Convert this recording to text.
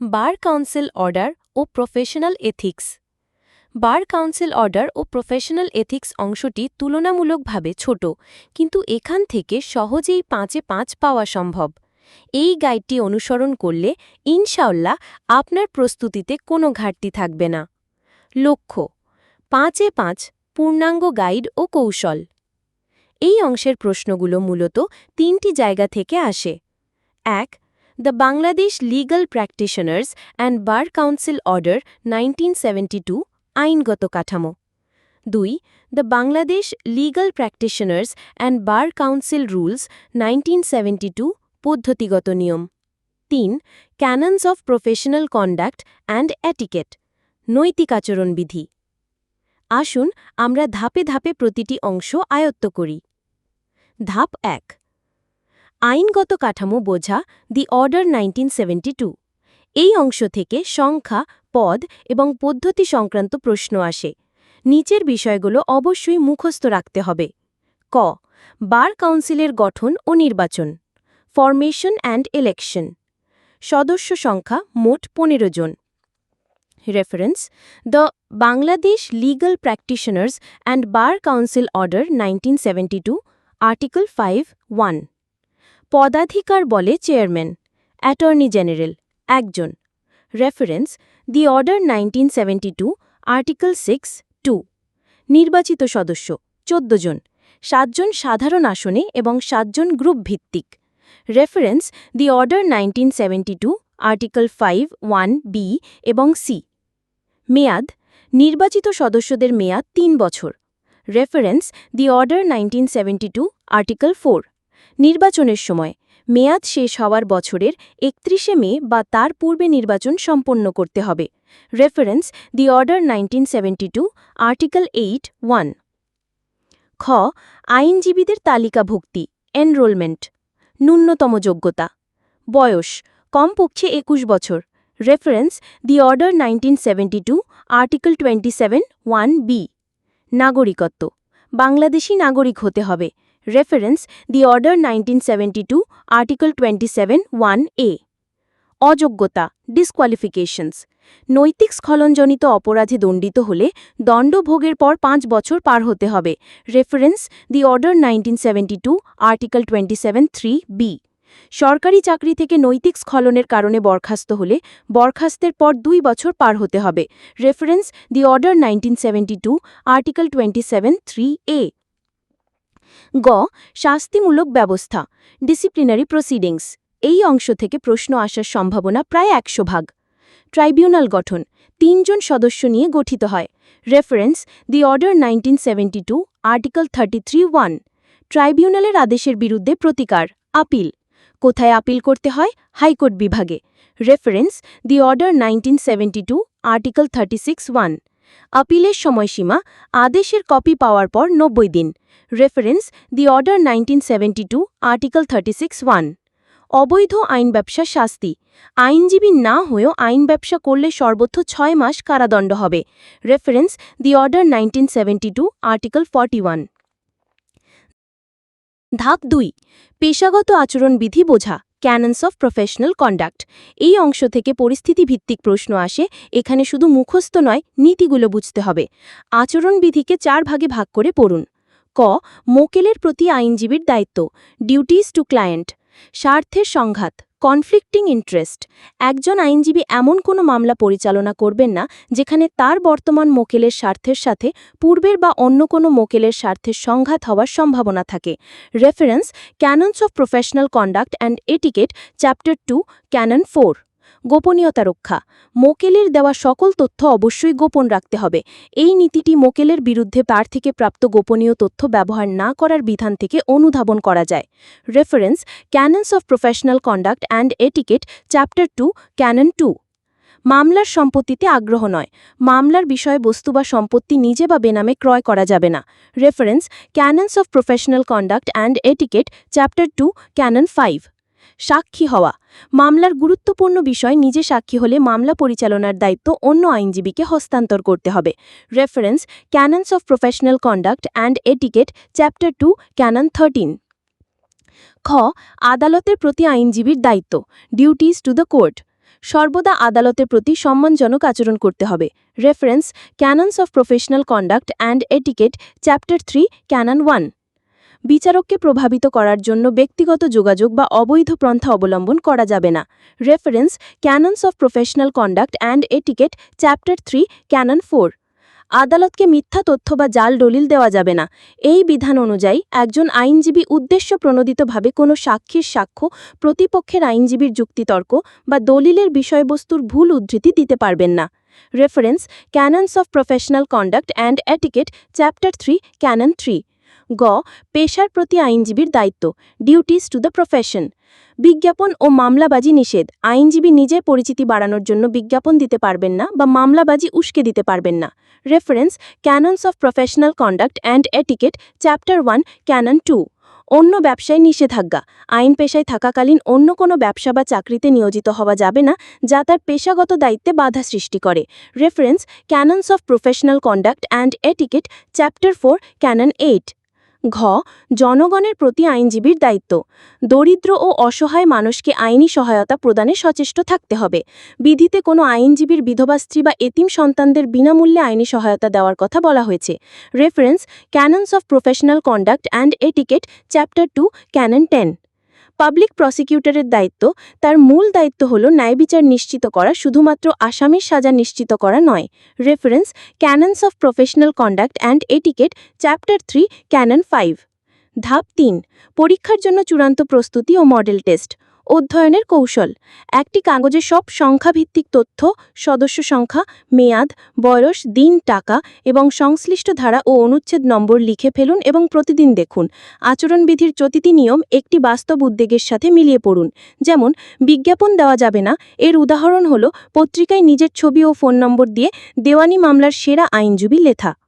বার council order ও professional ethics. Bar council order ও professional ethics অংশটি তুলনামূলকভাবে ছোট, কিন্তু এখান থেকে সহজেই পাঁচে পাঁচ পাওয়া সম্ভব। এই গাইডটি অনুসরণ করলে ইনশাল্লাহ আপনার প্রস্তুতিতে কোনো ঘাটতি থাকবে না। লক্ষ্য, পাঁচে পাঁচ পূর্ণাঙ্গ গাইড ও কৌশল। এই অংশের প্রশ্নগুলো মূলত তিনটি জায়গা থেকে আসে। এক the Bangladesh legal practitioners and bar council order nineteen আইনগত কাঠামো। দুই the Bangladesh legal practitioners and bar council rules nineteen পদ্ধতিগত নিয়ম। তিন canons of professional conduct and etiquette নৈতিক আচরণবিধি। আসুন আমরা ধাপে ধাপে প্রতিটি অংশ আয়ত্ত করি। ধাপ এক আইনগত কাঠামো বোঝা দি অর্ডার নাইনটিন এই অংশ থেকে সংখ্যা, পদ এবং পদ্ধতি সংক্রান্ত প্রশ্ন আসে। নিচের বিষয়গুলো অবশ্যই মুখস্থ রাখতে হবে। ক, বার কাউন্সিলের গঠন ও নির্বাচন। ফরমেশন অ্যান্ড ইলেকশন সদস্য সংখ্যা মোট পনেরো জন। Reference the Bangladesh legal practitioners and bar council order nineteen article five one পদাধিকার বলে চেয়ারম্যান, অ্যাটর্নি জেনারেল, একজন। Reference, the order nineteen article six, two. নির্বাচিত সদস্য, চোদ্দ জন। সাতজন সাধারণ আসনে এবং সাতজন গ্রুপ ভিত্তিক। Reference, the order nineteen article five, one, B এবং সি। মেয়াদ, নির্বাচিত সদস্যদের মেয়াদ তিন বছর। Reference, the order nineteen article four. নির্বাচনের সময়। মেয়াদ শেষ হওয়ার বছরের একত্রিশে মে বা তার পূর্বে নির্বাচন সম্পন্ন করতে হবে। Reference the order nineteen article eight, one. খ, আইনজীবীদের তালিকাভুক্তি, এনরোলমেন্ট। ন্যূনতম যোগ্যতা। বয়স, কমপক্ষে একুশ বছর। Reference the order nineteen article twenty seven, one B. নাগরিকত্ব। বাংলাদেশি নাগরিক হতে হবে। Reference the order nineteen article twenty seven one A অযোগ্যতা disqualifications নৈতিক স্খলনজনিত অপরাধে দণ্ডিত হলে দণ্ডভোগের পর পাঁচ বছর পার হতে হবে। Reference the order nineteen article twenty seven three B সরকারি চাকরি থেকে নৈতিক স্খলনের কারণে বরখাস্ত হলে বরখাস্তের পর দুই বছর পার হতে হবে। Reference the order nineteen article twenty seven three A গ. শাস্তিমূলক ব্যবস্থা ডিসিপ্লিনারি প্রসিডিংস এই অংশ থেকে প্রশ্ন আসার সম্ভাবনা প্রায় একশো ভাগ। ট্রাইব্যুনাল গঠন, তিনজন সদস্য নিয়ে গঠিত হয়। Reference, the order nineteen article thirty three one. ট্রাইব্যুনালের আদেশের বিরুদ্ধে প্রতিকার, আপিল। কোথায় আপিল করতে হয়? হাইকোর্ট বিভাগে। Reference, the order nineteen article thirty six one. আপিলের সময়সীমা আদেশের কপি পাওয়ার পর নব্বই দিন। Reference the order nineteen article thirty one. অবৈধ আইন ব্যবসা শাস্তি। আইনজীবী না হয়েও আইন ব্যবসা করলে সর্বোচ্চ ছয় মাস কারাদণ্ড হবে। Reference the order nineteen article forty one. ধাপ দুই। পেশাগত আচরণবিধি বোঝা। ক্যানন্স অফ প্রফেশনাল কন্ডাক্ট এই অংশ থেকে পরিস্থিতি ভিত্তিক প্রশ্ন আসে, এখানে শুধু মুখস্থ নয়, নীতিগুলো বুঝতে হবে। আচরণবিধিকে চার ভাগে ভাগ করে পড়ুন। ক, মোকেলের প্রতি আইনজীবীর দায়িত্ব ডিউটিজ টু ক্লায়েন্ট স্বার্থের সংঘাত। কনফ্লিক্টিং ইন্টারেস্ট একজন আইনজীবী এমন কোনো মামলা পরিচালনা করবেন না, যেখানে তার বর্তমান মোকেলের স্বার্থের সাথে পূর্বের বা অন্য কোনো মোকেলের স্বার্থের সংঘাত হওয়ার সম্ভাবনা থাকে। Reference canons of professional conduct and etiquette chapter two canon four গোপনীয়তা রক্ষা। মোকেলের দেওয়া সকল তথ্য অবশ্যই গোপন রাখতে হবে। এই নীতিটি মোকেলের বিরুদ্ধে তার থেকে প্রাপ্ত গোপনীয় তথ্য ব্যবহার না করার বিধান থেকে অনুধাবন করা যায়। Reference canons of professional conduct and etiquette chapter two canon two মামলার সম্পত্তিতে আগ্রহ নয়। মামলার বিষয়বস্তু বা সম্পত্তি নিজে বা বেনামে ক্রয় করা যাবে না। Reference canons of professional conduct and etiquette chapter two canon five সাক্ষী হওয়া। মামলার গুরুত্বপূর্ণ বিষয়, নিজে সাক্ষী হলে মামলা পরিচালনার দায়িত্ব অন্য আইনজীবীকে হস্তান্তর করতে হবে। Reference canons of professional conduct and etiquette chapter two canon thirteen খ, আদালতের প্রতি আইনজীবীর দায়িত্ব ডিউটিস টু দ্য কোর্ট সর্বদা আদালতের প্রতি সম্মানজনক আচরণ করতে হবে। Reference canons of professional conduct and etiquette chapter three canon one বিচারককে প্রভাবিত করার জন্য ব্যক্তিগত যোগাযোগ বা অবৈধ পন্থা অবলম্বন করা যাবে না। Reference, canons of professional conduct and etiquette, chapter three, canon four. আদালতকে মিথ্যা তথ্য বা জাল দলিল দেওয়া যাবে না। এই বিধান অনুযায়ী একজন আইনজীবী উদ্দেশ্য প্রণোদিতভাবে কোনো সাক্ষীর সাক্ষ্য, প্রতিপক্ষের আইনজীবীর যুক্তিতর্ক বা দলিলের বিষয়বস্তুর ভুল উদ্ধৃতি দিতে পারবেন না। Reference, canons of professional conduct and etiquette, chapter three, canon three. গ, পেশার প্রতি আইনজীবীর দায়িত্ব ডিউটিস টু দ্য প্রফেশন বিজ্ঞাপন ও মামলাবাজি নিষেধ, আইনজীবী নিজে পরিচিতি বাড়ানোর জন্য বিজ্ঞাপন দিতে পারবেন না বা মামলাবাজি উস্কে দিতে পারবেন না। Reference canons of professional conduct and etiquette chapter one canon two অন্য ব্যবসায় নিষেধাজ্ঞা, আইন পেশায় থাকাকালীন অন্য কোনো ব্যবসা বা চাকরিতে নিয়োজিত হওয়া যাবে না, যা তার পেশাগত দায়িত্বে বাধা সৃষ্টি করে। Reference canons of professional conduct and etiquette chapter four canon eight ঘ, জনগণের প্রতি আইনজীবীর দায়িত্ব। দরিদ্র ও অসহায় মানুষকে আইনি সহায়তা প্রদানে সচেষ্ট থাকতে হবে। বিধিতে কোনো আইনজীবীর বিধবা স্ত্রী বা এতিম সন্তানদের বিনামূল্যে আইনি সহায়তা দেওয়ার কথা বলা হয়েছে। Reference, canons of professional conduct and etiquette, chapter two, canon ten. Public প্রসিকিউটরের দায়িত্ব, তার মূল দায়িত্ব হল ন্যায়বিচার নিশ্চিত করা, শুধুমাত্র আসামির সাজা নিশ্চিত করা নয়। Reference canons of professional conduct and etiquette chapter three canon five ধাপ তিন, পরীক্ষার জন্য চূড়ান্ত প্রস্তুতি ও মডেল টেস্ট অধ্যয়নের কৌশল। একটি কাগজে সব সংখ্যাভিত্তিক তথ্য, সদস্য সংখ্যা, মেয়াদ, বয়স, দিন, টাকা এবং সংশ্লিষ্ট ধারা ও অনুচ্ছেদ নম্বর লিখে ফেলুন এবং প্রতিদিন দেখুন। আচরণবিধির প্রতিটি নিয়ম একটি বাস্তব উদ্বেগের সাথে মিলিয়ে পড়ুন। যেমন, বিজ্ঞাপন দেওয়া যাবে না, এর উদাহরণ হল পত্রিকায় নিজের ছবি ও ফোন নম্বর দিয়ে দেওয়ানি মামলার সেরা আইনজীবী লেখা।